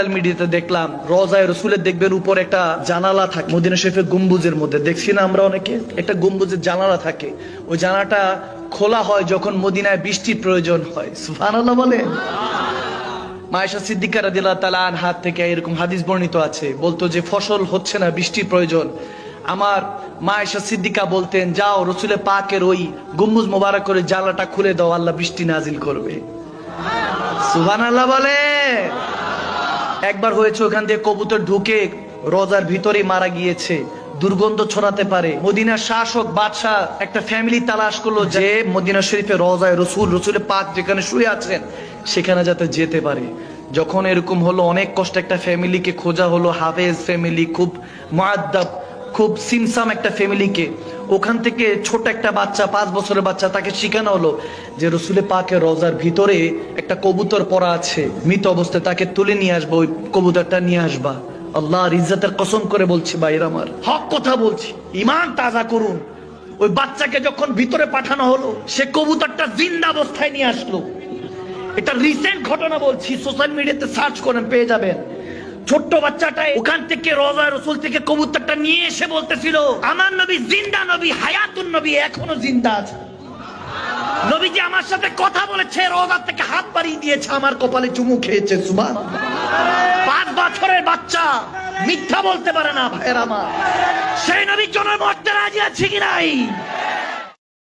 Social মিডিয়াতে দেখলাম, রোজায় রসুলের দেখবেন উপর একটা জানালা থাকে, মদিনা শরীফের গম্বুজের মধ্যে। দেখছি না আমরা অনেকে? একটা গম্বুজের জানালা থাকে। ওই জানালাটা খোলা হয় যখন মদিনায় বৃষ্টির প্রয়োজন হয়। সুবহানাল্লাহ বলে মায়েশা সিদ্দিকা রাদিল্লাহ তালা হাত থেকে এরকম হাদিস বর্ণিত আছে। বলতো যে, ফসল হচ্ছে না, বৃষ্টির প্রয়োজন। আমার মায়েশা সিদ্দিকা বলতেন, যাও রসুলে পাকের ওই গম্বুজ মোবারক করে জানলাটা খুলে দাও, আল্লাহ বৃষ্টি নাজিল করবে। সুহান আল্লাহ বলে একবার হয়েছে ওখান দিয়ে কবুতর ঢুকে রোজার ভিতরে মারা গিয়েছে। দুর্গন্ধ ছড়াতে পারে। মদিনার শাসক, বাদশাহ একটা ফ্যামিলি তালাশ করল যে মদিনা শরীফে রোজায় রসুল, রসুলের পাক যেখানে শুয়ে আছেন, সেখানে যাতে যেতে পারে। যখন এরকম হলো, অনেক কষ্ট একটা ফ্যামিলিকে খোঁজা হলো, হাফেজ ফ্যামিলি খুব মুআদ্দাব, খুব সিমসাম একটা ফ্যামিলিকে ওখান থেকে ছোট একটা বাচ্চা, পাঁচ বছরের বাচ্চা তাকে শিখানো হলো যে রসুলে পাকে রোজার ভিতরে একটা কবুতর পড়া আছে। মৃত অবস্থায় তাকে তুলে নিয়ে আসব, ওই কবুতরটা নিয়ে আসবা। আল্লাহর ইজ্জতের কসম করে বলছি বাইর আমার, হক কথা বলছি ইমান তাজা করুন। ওই বাচ্চাকে যখন ভিতরে পাঠানো হলো, সে কবুতরটা জিন্দা অবস্থায় নিয়ে আসলো। এটা রিসেন্ট ঘটনা বলছি সোশ্যাল মিডিয়াতে সার্চ করেন, পেয়ে যাবেন। ছোট্ট বাচ্চাটা ওখান থেকে রোজা রসুল থেকে কবুতরটা নিয়ে এসে বলতেছিল, আমার নবী জিন্দা নবী, হায়াতুন নবী, এখনও জিন্দা আছে। নবীজি আমার সাথে কথা বলেছে, রোজা থেকে হাত বাড়িয়ে দিয়েছে, আমার কপালে চুমু খেয়েছে সুবান পাঁচ বছরের বাচ্চা, মিথ্যা বলতে পারে না ভাইয়ের আমার। সেই নবীর জন্য মরতে রাজি আছে কি নাই?